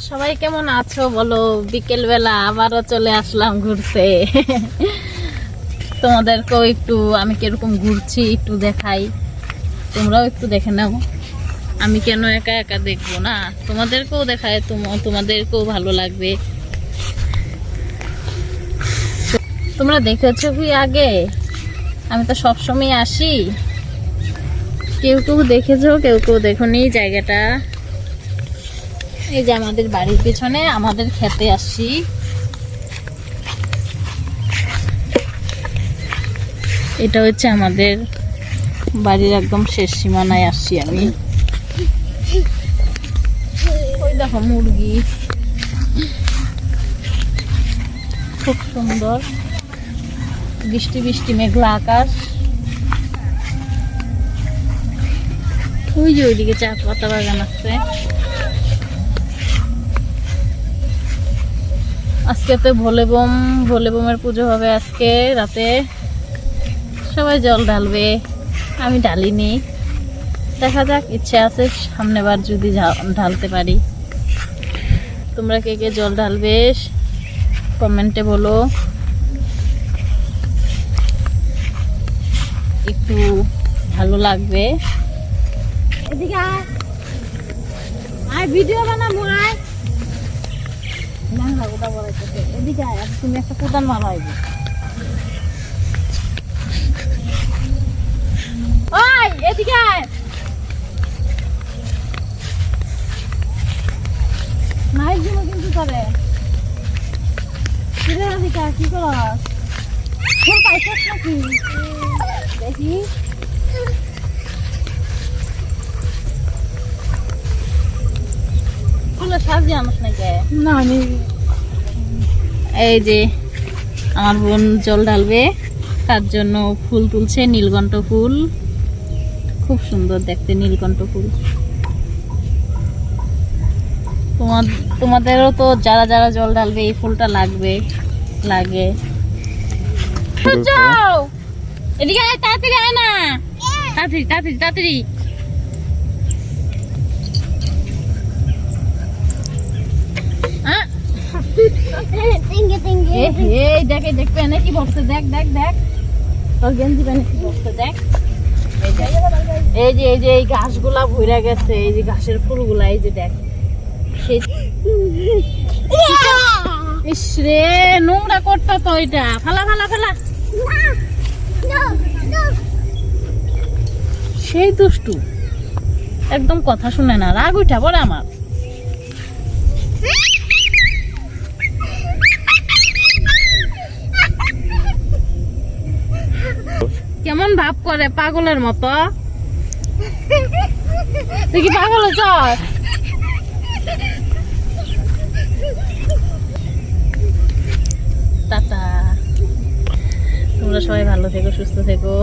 সবাই কেমন আছো বলো? বিকেল বেলা আবারও চলে আসলাম ঘুরতে। তোমাদেরকেও একটু, আমি কীরকম ঘুরছি একটু দেখাই। তোমরাও একটু দেখে নাও। আমি কেন একা একা দেখব না? তোমাদেরকেও দেখায় তোম- তোমাদেরকেও ভালো লাগবে। তোমরা দেখেছ কি আগে? আমি তো সবসময় আসি। কেউ কেউ দেখেছ, কেউ কেউ দেখোনি জায়গাটা। এই যে আমাদের বাড়ির পেছনে আমাদের খেতে আসছি। এটা হচ্ছে আমাদের বাড়ির একদম শেষ সীমানায় আসছি আমি। ওই দেখো মুরগি। খুব সুন্দর। বৃষ্টি বৃষ্টি, মেঘলা আকাশ। ওই যে ওইদিকে চা পাতা বাগান আছে। আজকে তো ভোলে বোম, ভোলে বোমের পুজো হবে আজকে রাতে। সবাই জল ঢালবে, আমি ঢালিনি। দেখা যাক, ইচ্ছে আছে সামনেবার যদি ঢালতে পারি। তোমরা কে কে জল ঢালবে, কমেন্টে বলো। একটু ভালো লাগবে। এদিকে ভিডিও বানাবো, আয়। না না বলাইতেছে এদিকে আয় আর তুমি একটা কোদান মারাইবে ওই, এদিকে আয়। দিব কিন্তু করে কিরে কি করস? নাকি? দেখি। না আমি এই যে আমার বোন জল ঢালবে তার জন্য ফুল তুলছে নীলকণ্ঠ ফুল। খুব সুন্দর দেখতে নীলকণ্ঠ ফুল। তোমার তোমাদেরও তো যারা যারা জল ঢালবে এই ফুলটা লাগবে লাগে। এদিকে তাড়াতাড়ি আয় না। তাড়াতাড়ি তাড়াতাড়ি তাড়াতাড়ি। দেখ এই দেখ কি দেখ দেখ দেখ। তোর গেঞ্জি কি দেখ। এই যে এই যে এই ঘাসগুলা ভইরা গেছে এই যে ঘাসের ফুলগুলা এই যে দেখ। সেই ইস রে নোংরা করতে তো এটা। ফালা ফালা ফালা। সেই দুষ্টু। একদম কথা শুনে না। রাগ উঠা পড়ে আমার। কেমন ভাব করে পাগলের মতো? তুই কি পাগল হয়েছ? টাটা। তোমরা সবাই ভালো থেকো, সুস্থ থেকো।